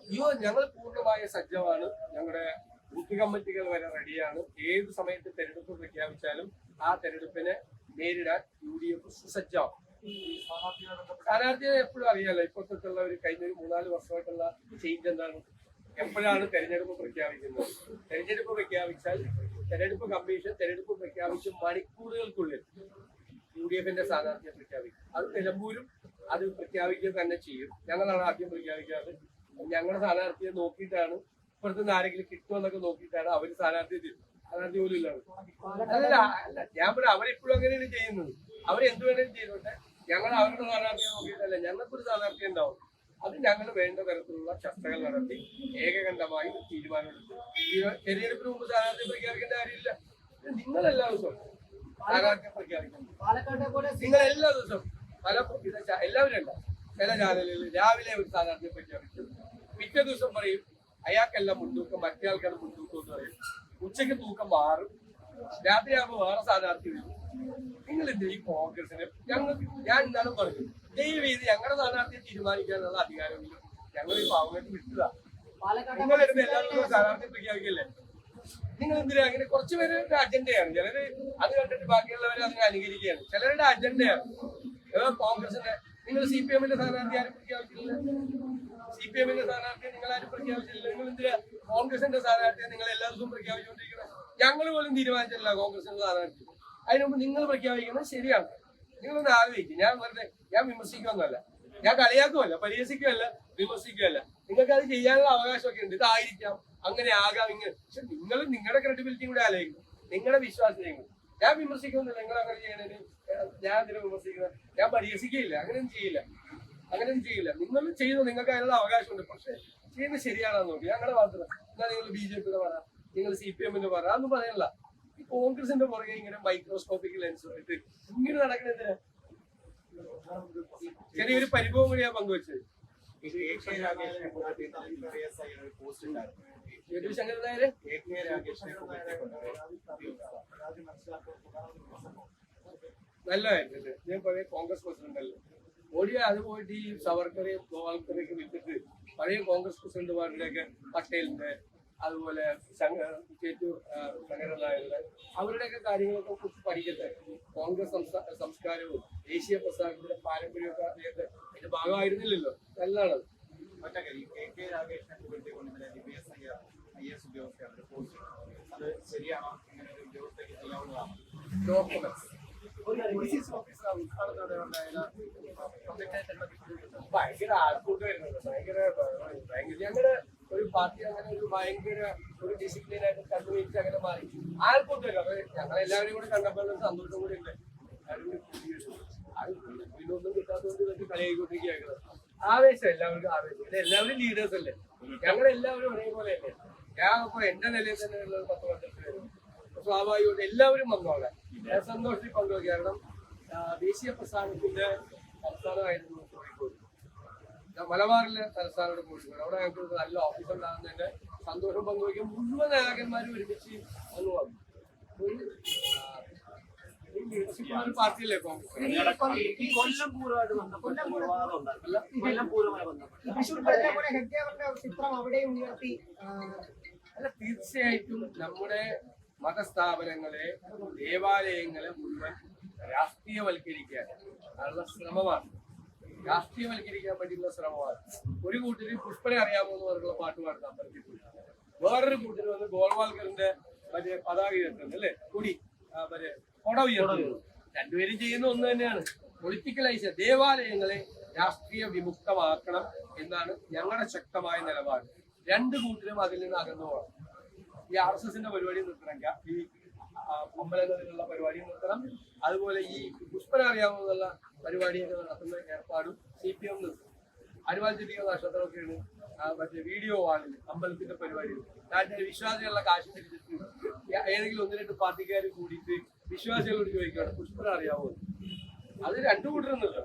അയ്യോ ഞങ്ങൾ പൂർണമായ സജ്ജമാണ്. ഞങ്ങളുടെ ബുദ്ധി കമ്മിറ്റികൾ വരെ റെഡിയാണ്. ഏത് സമയത്ത് തെരഞ്ഞെടുപ്പ് പ്രഖ്യാപിച്ചാലും ആ തെരഞ്ഞെടുപ്പിനെ നേരിടാൻ യു ഡി എഫ് സുസജ്ജമാണ് സ്ഥാനാർത്ഥിയെ എപ്പോഴും അറിയാലോ ഇപ്പോഴത്തേക്കുള്ള ഒരു കഴിഞ്ഞ ഒരു മൂന്നാൽ വർഷമായിട്ടുള്ള ചേഞ്ച് എന്താണ്? എപ്പോഴാണ് തെരഞ്ഞെടുപ്പ് പ്രഖ്യാപിക്കുന്നത്? തെരഞ്ഞെടുപ്പ് പ്രഖ്യാപിച്ചാൽ തെരഞ്ഞെടുപ്പ് കമ്മീഷൻ തെരഞ്ഞെടുപ്പ് പ്രഖ്യാപിച്ച് മണിക്കൂറുകൾക്കുള്ളിൽ യു ഡി എഫിന്റെ സ്ഥാനാർത്ഥിയെ പ്രഖ്യാപിക്കും. അത് നിലമ്പൂരും അത് പ്രഖ്യാപിക്കുക തന്നെ ചെയ്യും. ഞങ്ങളാണ് ആദ്യം പ്രഖ്യാപിക്കാറ്. ഞങ്ങളുടെ സ്ഥാനാർത്ഥിയെ നോക്കിയിട്ടാണ് ഇപ്പുറത്തുനിന്ന് ആരെങ്കിലും കിട്ടുമെന്നൊക്കെ നോക്കിയിട്ടാണ് അവർ സ്ഥാനാർത്ഥി. സ്ഥാനാർത്ഥി പോലും ഇല്ലാതെ. അല്ല അല്ല ഞാൻ പറയാം അവരിപ്പോഴും അങ്ങനെയാണ് ചെയ്യുന്നത്. അവർ എന്ത് വേണേലും ചെയ്തോട്ടെ. ഞങ്ങൾ അവരുടെ സ്ഥാനാർത്ഥിയെ നോക്കിയിട്ടല്ല ഞങ്ങൾക്കൊരു സ്ഥാനാർത്ഥി ഉണ്ടാവും. അത് ഞങ്ങൾ വേണ്ട തരത്തിലുള്ള ചർച്ചകൾ നടത്തി ഏകകണ്ഠമായി തീരുമാനമെടുത്തു. തെരഞ്ഞെടുപ്പിന് മുമ്പ് സ്ഥാനാർത്ഥി പ്രഖ്യാപിക്കേണ്ട കാര്യമില്ല. നിങ്ങളെല്ലാ നിങ്ങൾ എല്ലാ ദിവസവും സ്ഥാനാർത്ഥിയെ പ്രഖ്യാപിക്കുന്നു. നിങ്ങളെല്ലാ നിങ്ങൾ എല്ലാ ദിവസവും പല എല്ലാവരും ഉണ്ട്. ചില ചാനലുകളിൽ രാവിലെ ഒരു സ്ഥാനാർത്ഥിയെ പ്രഖ്യാപിച്ചു പിറ്റേ ദിവസം പറയും അയാൾക്കെല്ലാം മുൻതൂക്കം മറ്റേ ആൾക്കാർ മുൻതൂക്കം എന്ന് പറയും. ഉച്ചയ്ക്ക് തൂക്കം മാറും. രാത്രിയാകുമ്പോൾ വേറെ സ്ഥാനാർത്ഥി വരും. നിങ്ങൾ എന്ത് ഈ കോൺഗ്രസിന് ഞങ്ങൾ ഞാൻ എന്താണെന്ന് പറഞ്ഞു ദൈവം ഇത് ഞങ്ങളുടെ സ്ഥാനാർത്ഥിയെ തീരുമാനിക്കാനുള്ള അധികാരമില്ല. ഞങ്ങൾ ഈ പാവങ്ങൾക്ക് വിട്ടതാ. പാലക്കാട്ടെ നിങ്ങൾ എടുത്ത് എല്ലാവർക്കും സ്ഥാനാർത്ഥി പ്രഖ്യാപിക്കല്ലേ? നിങ്ങൾ എന്തിനാ അങ്ങനെ കുറച്ചുപേരുടെ അജണ്ടയാണ് ചിലര് അത് കണ്ടിട്ട് ബാക്കിയുള്ളവർ അതിനെ അനുകരിക്കുകയാണ് ചിലരുടെ അജണ്ടയാണ് കോൺഗ്രസിന്റെ? നിങ്ങൾ സി പി എമ്മിന്റെ സ്ഥാനാർത്ഥി ആരും പ്രഖ്യാപിച്ചില്ല സി പി എമ്മിന്റെ സ്ഥാനാർത്ഥിയെ നിങ്ങൾ ആരും പ്രഖ്യാപിച്ചില്ല നിങ്ങൾ എന്തിനാ കോൺഗ്രസിന്റെ സ്ഥാനാർത്ഥിയെ നിങ്ങൾ എല്ലാ ദിവസവും പ്രഖ്യാപിച്ചുകൊണ്ടിരിക്കുന്നത് ഞങ്ങൾ പോലും തീരുമാനിച്ചില്ല കോൺഗ്രസിന്റെ സ്ഥാനാർത്ഥി അതിന് മുമ്പ് നിങ്ങൾ പ്രഖ്യാപിക്കുന്നത് ശരിയാണ്. നിങ്ങളൊന്ന് ആലോചിക്കും. ഞാൻ വെറുതെ ഞാൻ വിമർശിക്കുമെന്നല്ല ഞാൻ കളിയാക്കുമല്ല പരിഹസിക്കുമല്ല വിമർശിക്കുമല്ല നിങ്ങൾക്ക് അത് ചെയ്യാനുള്ള അവകാശമൊക്കെ ഉണ്ട്. ഇതായിരിക്കാം. അങ്ങനെ ആകാം ഇങ്ങനെ. പക്ഷെ നിങ്ങൾ നിങ്ങളുടെ ക്രെഡിബിലിറ്റി കൂടെ ആലോചിക്കും. നിങ്ങളുടെ വിശ്വാസത്തെയും ഞാൻ വിമർശിക്കുന്നില്ല. നിങ്ങൾ അങ്ങനെ ചെയ്യണേ ഞാൻ അതിനെ വിമർശിക്കുന്നത് ഞാൻ പരിഹസിക്കുകയില്ല. അങ്ങനെയൊന്നും ചെയ്യില്ല. അങ്ങനെയൊന്നും ചെയ്യില്ല. നിങ്ങൾ ചെയ്യുന്നു നിങ്ങൾക്ക് അതിനുള്ള അവകാശമുണ്ട്. പക്ഷെ ചെയ്യുന്നത് ശരിയാണെന്ന് നോക്കി. ഞങ്ങളുടെ ഭാഗത്തുനിന്ന് എന്നാൽ നിങ്ങൾ ബി ജെ പിയുടെ പറ നിങ്ങൾ സി പി എമ്മിന്റെ പറ അതൊന്നും പറയണില്ല ഈ കോൺഗ്രസിന്റെ പുറകെ ഇങ്ങനെ മൈക്രോസ്കോപ്പിക് ലെൻസ് ആയിട്ട് ഇങ്ങനെ നടക്കുന്നതിന് ചെറിയൊരു പരിഭവം കൂടി ഞാൻ പങ്കുവച്ചത് പോസ്റ്റ് ഉണ്ടായിരുന്നു. കെ നല്ലതായിരുന്നല്ലേ ഞാൻ പഴയ കോൺഗ്രസ് പ്രസിഡന്റല്ലേ. മോഡി അത് പോയിട്ട് ഈ സവർക്കറെയും ഗോവാൾക്കറെയൊക്കെ വിട്ടിട്ട് പഴയ കോൺഗ്രസ് പ്രസിഡന്റുമാരുടെയൊക്കെ പട്ടേലിന്റെ അതുപോലെ ആ, അവരുടെയൊക്കെ കാര്യങ്ങളൊക്കെ കുറിച്ച് പഠിക്കട്ടെ. കോൺഗ്രസ് സംസ്കാരവും ദേശീയ പ്രസ്ഥാനത്തിന്റെ പാരമ്പര്യമൊക്കെ അദ്ദേഹത്തെ അതിന്റെ ഭാഗമായിരുന്നില്ലല്ലോ. നല്ലതാണ്. മറ്റേ എ കെ രാഗേഷിനെ ഐ എസ് ഉദ്യോഗസ്ഥയാണ് ഒരു ഭയങ്കര ഭയങ്കര പാർട്ടി അങ്ങനെ ഒരു ഭയങ്കര ഒരു അങ്ങനെ മാറി എല്ലാവരും കൂടെ കണ്ടപ്പോൾ സന്തോഷം കൂടി ഉണ്ട്. ഇതിനൊന്നും കിട്ടാത്തതുകൊണ്ട് ഇതൊക്കെ കളിയായിക്കൊണ്ടിരിക്കുകയാണ് ആവേശം എല്ലാവർക്കും ആവേശം എല്ലാവരും ലീഡേഴ്സ് അല്ലേ? ഞങ്ങൾ എല്ലാവരും ഒരേപോലെ അല്ലേ ഞാൻ അപ്പൊ എന്റെ നിലയിൽ തന്നെ ഉള്ള പത്ത് പന്ത്രണ്ട് പേര്. സ്വാഭാവികമായിട്ട് എല്ലാവരും വന്നോളെ സന്തോഷത്തിൽ പങ്കുവയ്ക്കും കാരണം ദേശീയ പ്രസ്ഥാനത്തിന്റെ തലസ്ഥാനമായിരുന്നു കോഴിക്കോട്. മലബാറിലെ തലസ്ഥാനത്തോട് കോഴിക്കോട്. അവിടെ ഞങ്ങൾക്ക് നല്ല ഓഫീസ് ഉണ്ടാകുന്നതിന്റെ സന്തോഷം പങ്കുവയ്ക്കും മുഴുവൻ നേതാക്കന്മാരും ഒരുമിച്ച് വന്നു വന്നു. ചിത്രം അവിടെ ഉയർത്തി അല്ല തീർച്ചയായിട്ടും നമ്മുടെ മതസ്ഥാപനങ്ങളെ ദേവാലയങ്ങളെ മുഴുവൻ രാഷ്ട്രീയവൽക്കരിക്കാൻ ഉള്ള ശ്രമമാണ്. രാഷ്ട്രീയവൽക്കരിക്കാൻ പറ്റിയുള്ള ശ്രമമാണ്. ഒരു കൂട്ടര് പുഷ്പനെ അറിയാമോ എന്ന് പറഞ്ഞുള്ള പാട്ട് പാടുന്ന വേറൊരു കൂട്ടര് വന്ന് ഗോൾവാൽക്കറിന്റെ മറ്റേ പതാക ഉയർത്തുന്നത് അല്ലേ? കുടി. കൊട രണ്ടുപേരും ചെയ്യുന്ന ഒന്ന് തന്നെയാണ്. പൊളിറ്റിക്കലൈസ് ദേവാലയങ്ങളെ രാഷ്ട്രീയ വിമുക്തമാക്കണം എന്നാണ് ഞങ്ങളുടെ ശക്തമായ നിലപാട്. രണ്ട് കൂട്ടരും അതിൽ നിന്ന് അകന്നു പോകണം. ഈ ആർ എസ് എസിന്റെ പരിപാടി നിർത്തണമെങ്കിൽ ഈ അമ്പലങ്ങളിലുള്ള പരിപാടി നിർത്തണം. അതുപോലെ ഈ പുഷ്പന അറിയാവുന്ന പരിപാടിയൊക്കെ നടത്തുന്ന ഏർപ്പാടും സി പി എം നിർത്തും. അനുവാദിച്ചിരിക്കുന്ന നക്ഷത്രമൊക്കെയാണ് മറ്റേ വീഡിയോ ആണ് അമ്പലത്തിന്റെ പരിപാടി. നാട്ടിലെ വിശ്വാസികളുടെ കാശ് ഏതെങ്കിലും ഒന്ന് രണ്ട് പാർട്ടിക്കാർ കൂടിയിട്ട് വിശ്വാസികളോട് ചോദിക്കുകയാണ്. പുഷ്പന അറിയാവോ? അത് രണ്ടു കൂട്ടരൊന്നുമില്ല